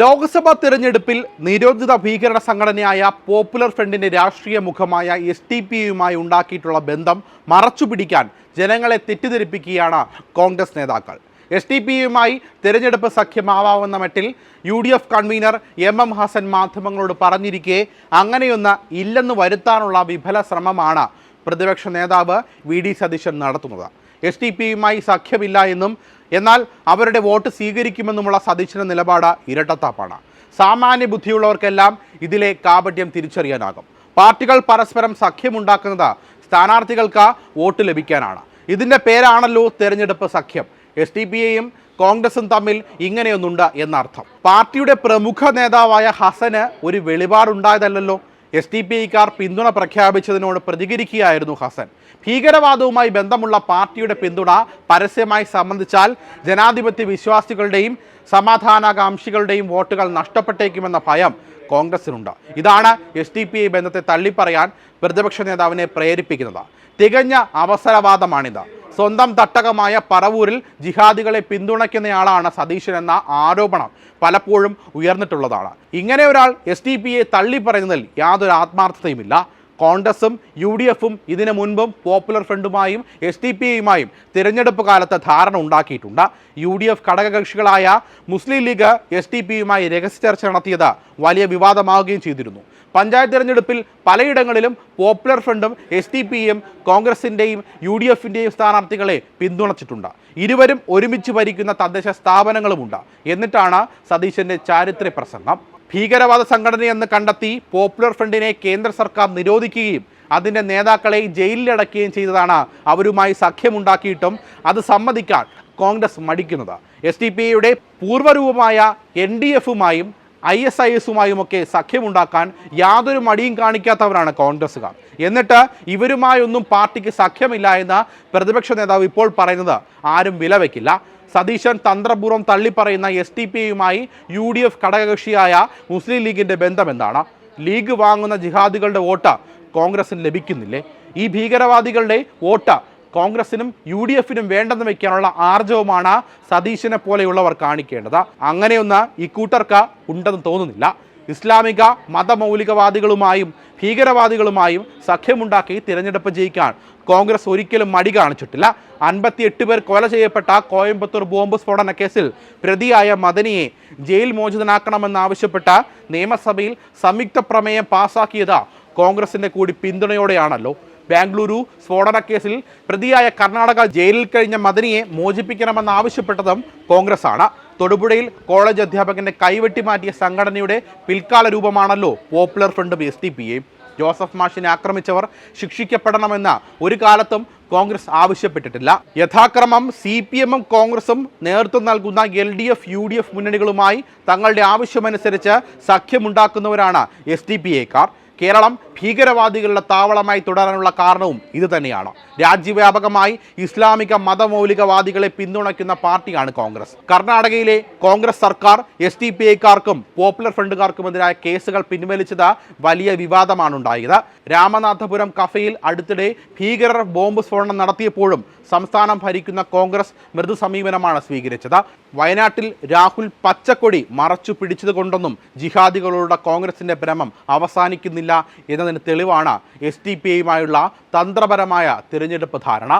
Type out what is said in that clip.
ലോക്സഭാ തിരഞ്ഞെടുപ്പിൽ നിരോധിത ഭീകര സംഘടനയായ പോപ്പുലർ ഫ്രണ്ടിന്റെ രാഷ്ട്രീയ മുഖമായ എസ് ടി പി യുമായി ഉണ്ടാക്കിയിട്ടുള്ള ബന്ധം മറച്ചുപിടിക്കാൻ ജനങ്ങളെ തെറ്റിദ്ധരിപ്പിക്കുകയാണ് കോൺഗ്രസ് നേതാക്കൾ. എസ് ടി പി യുമായി തിരഞ്ഞെടുപ്പ് സഖ്യമാവാവുന്ന മട്ടിൽ U D F convener M M Hasan മാധ്യമങ്ങളോട് പറഞ്ഞിരിക്കെ അങ്ങനെയൊന്ന് ഇല്ലെന്ന് വരുത്താനുള്ള വിഫല ശ്രമമാണ് പ്രതിപക്ഷ നേതാവ് വി ഡി സതീശൻ നടത്തുന്നത്. എസ് ടി പിയുമായി സഖ്യമില്ല എന്നും എന്നാൽ അവരുടെ വോട്ട് സ്വീകരിക്കുമെന്നുമുള്ള സതീശന നിലപാട് ഇരട്ടത്താപ്പാണ്. സാമാന്യ ബുദ്ധിയുള്ളവർക്കെല്ലാം ഇതിലെ കാപട്യം തിരിച്ചറിയാനാകും. പാർട്ടികൾ പരസ്പരം സഖ്യമുണ്ടാക്കുന്നത് സ്ഥാനാർത്ഥികൾക്ക് വോട്ട് ലഭിക്കാനാണ്. ഇതിന്റെ പേരാണല്ലോ തെരഞ്ഞെടുപ്പ് സഖ്യം. എസ് ടി പിയെയും കോൺഗ്രസും തമ്മിൽ ഇങ്ങനെയൊന്നുണ്ട് എന്നർത്ഥം. പാർട്ടിയുടെ പ്രമുഖ നേതാവായ ഹസന് ഒരു വെളിപാടുണ്ടായതല്ലല്ലോ. എസ് ടി പി ഐക്കാർ പിന്തുണ പ്രഖ്യാപിച്ചതിനോട് പ്രതികരിക്കുകയായിരുന്നു ഹസൻ. ഭീകരവാദവുമായി ബന്ധമുള്ള പാർട്ടിയുടെ പിന്തുണ പരസ്യമായി സംബന്ധിച്ചാൽ ജനാധിപത്യ വിശ്വാസികളുടെയും സമാധാനാകാംക്ഷികളുടെയും വോട്ടുകൾ നഷ്ടപ്പെട്ടേക്കുമെന്ന ഭയം കോൺഗ്രസിനുണ്ട്. ഇതാണ് എസ് ഡി പി ഐ ബന്ധത്തെ തള്ളിപ്പറയാൻ പ്രതിപക്ഷ നേതാവിനെ പ്രേരിപ്പിക്കുന്നത്. തികഞ്ഞ അവസരവാദമാണിത്. സ്വന്തം തട്ടകമായ പറവൂരിൽ ജിഹാദികളെ പിന്തുണയ്ക്കുന്നയാളാണ് സതീശൻ എന്ന ആരോപണം പലപ്പോഴും ഉയർന്നിട്ടുള്ളതാണ്. ഇങ്ങനെ ഒരാൾ എസ് പിയെ തള്ളി പറയുന്നതിൽ യാതൊരു ആത്മാർത്ഥതയുമില്ല. കോൺഗ്രസും യു ഡി എഫും ഇതിനു മുൻപും പോപ്പുലർ ഫ്രണ്ടുമായും എസ് ഡി പി ഐയുമായും തിരഞ്ഞെടുപ്പ് കാലത്ത് ധാരണ ഉണ്ടാക്കിയിട്ടുണ്ട്. യു ഡി എഫ് ഘടകകക്ഷികളായ മുസ്ലിം ലീഗ് എസ് ഡി പിയുമായി രഹസ്യ ചർച്ച നടത്തിയത് വലിയ വിവാദമാവുകയും ചെയ്തിരുന്നു. പഞ്ചായത്ത് തിരഞ്ഞെടുപ്പിൽ പലയിടങ്ങളിലും പോപ്പുലർ ഫ്രണ്ടും എസ് ഡി പിയും കോൺഗ്രസിന്റെയും യു ഡി എഫിന്റെയും സ്ഥാനാർത്ഥികളെ പിന്തുണച്ചിട്ടുണ്ട്. ഇരുവരും ഒരുമിച്ച് ഭരിക്കുന്ന തദ്ദേശ സ്ഥാപനങ്ങളുമുണ്ട്. എന്നിട്ടാണ് സതീശന്റെ ചാരിത്ര പ്രസംഗം. ഭീകരവാദ സംഘടനയെന്ന് കണ്ടെത്തി പോപ്പുലർ ഫ്രണ്ടിനെ കേന്ദ്ര സർക്കാർ നിരോധിക്കുകയും അതിന്റെ നേതാക്കളെ ജയിലിലടക്കുകയും ചെയ്തതാണ് അവരുമായി സഖ്യമുണ്ടാക്കിയിട്ടും അത് സമ്മതിക്കാൻ കോൺഗ്രസ് മടിക്കുന്നത്. എസ് ഡി പി ഐയുടെ പൂർവരൂപമായ എൻ ഡി എഫുമായും ഐ എസ് ഐ എസുമായുമൊക്കെ സഖ്യമുണ്ടാക്കാൻ യാതൊരു മടിയും കാണിക്കാത്തവരാണ് കോൺഗ്രസ്സുകാർ. എന്നിട്ട് ഇവരുമായൊന്നും പാർട്ടിക്ക് സഖ്യമില്ല എന്ന് പ്രതിപക്ഷ നേതാവ് ഇപ്പോൾ പറയുന്നത് ആരും വിലവെക്കില്ല. സതീശൻ തന്ത്രപൂർവം തള്ളിപ്പറയുന്ന എസ് ടി പി യുമായി യു ഡി എഫ് ഘടകകക്ഷിയായ മുസ്ലിം ലീഗിന്റെ ബന്ധമെന്താണ്? ലീഗ് വാങ്ങുന്ന ജിഹാദികളുടെ വോട്ട് കോൺഗ്രസിന് ലഭിക്കുന്നില്ലേ? ഈ ഭീകരവാദികളുടെ വോട്ട് കോൺഗ്രസിനും യു ഡി എഫിനും വേണ്ടെന്ന് വെക്കാനുള്ള ആർജവമാണ് സതീശനെ പോലെയുള്ളവർ കാണിക്കേണ്ടത്. അങ്ങനെയൊന്ന് ഇക്കൂട്ടർക്ക് ഉണ്ടെന്ന് തോന്നുന്നില്ല. ഇസ്ലാമിക മതമൗലികവാദികളുമായും ഭീകരവാദികളുമായും സഖ്യമുണ്ടാക്കി തിരഞ്ഞെടുപ്പ് ജയിക്കാൻ കോൺഗ്രസ് ഒരിക്കലും മടി കാണിച്ചിട്ടില്ല. അൻപത്തിയെട്ട് പേർ കൊല ചെയ്യപ്പെട്ട കോയമ്പത്തൂർ ബോംബ് സ്ഫോടന കേസിൽ പ്രതിയായ മദനിയെ ജയിൽ മോചിതനാക്കണമെന്നാവശ്യപ്പെട്ട നിയമസഭയിൽ സംയുക്ത പ്രമേയം പാസാക്കിയത് കോൺഗ്രസിന്റെ കൂടി പിന്തുണയോടെയാണല്ലോ. ബാംഗ്ലൂരു സ്ഫോടന കേസിൽ പ്രതിയായ കർണാടക ജയിലിൽ കഴിഞ്ഞ മദനിയെ മോചിപ്പിക്കണമെന്നാവശ്യപ്പെട്ടതും കോൺഗ്രസ് ആണ് തൊടുപുഴയിൽ കോളേജ് അധ്യാപകന്റെ കൈവെട്ടി മാറ്റിയ സംഘടനയുടെ പിൽക്കാല രൂപമാണല്ലോ popular front S T P എയും ജോസഫ് മാഷിനെ ആക്രമിച്ചവർ ശിക്ഷിക്കപ്പെടണമെന്ന് ഒരു കാലത്തും കോൺഗ്രസ് ആവശ്യപ്പെട്ടിട്ടില്ല. യഥാക്രമം സി പി എമ്മും കോൺഗ്രസും നേതൃത്വം നൽകുന്ന L D F U D F മുന്നണികളുമായി തങ്ങളുടെ ആവശ്യമനുസരിച്ച് സഖ്യമുണ്ടാക്കുന്നവരാണ് എസ് ഡി പി എക്കാർ കേരളം ഭീകരവാദികളുടെ താവളമായി തുടരാനുള്ള കാരണവും ഇത് തന്നെയാണ്. രാജ്യവ്യാപകമായി ഇസ്ലാമിക മതമൗലികവാദികളെ പിന്തുണയ്ക്കുന്ന പാർട്ടിയാണ് കോൺഗ്രസ്. കർണാടകയിലെ കോൺഗ്രസ് സർക്കാർ എസ് ഡി പി ഐക്കാർക്കും പോപ്പുലർ ഫ്രണ്ടുകാർക്കുമെതിരായ കേസുകൾ പിൻവലിച്ചത് വലിയ വിവാദമാണ് ഉണ്ടായത്. രാമനാഥപുരം കഫയിൽ അടുത്തിടെ ഭീകരർ ബോംബ് സ്ഫോടനം നടത്തിയപ്പോഴും സംസ്ഥാനം ഭരിക്കുന്ന കോൺഗ്രസ് മൃദു സമീപനമാണ് സ്വീകരിച്ചത്. വയനാട്ടിൽ രാഹുൽ പച്ചക്കൊടി മറച്ചു പിടിച്ചതുകൊണ്ടൊന്നും ജിഹാദികളോടുള്ള കോൺഗ്രസിന്റെ ഭ്രമം അവസാനിക്കുന്നില്ല എന്നതിന് തെളിവാണ് എസ് ടി പി ഐയുമായുള്ള തന്ത്രപരമായ തിരഞ്ഞെടുപ്പ് ധാരണ.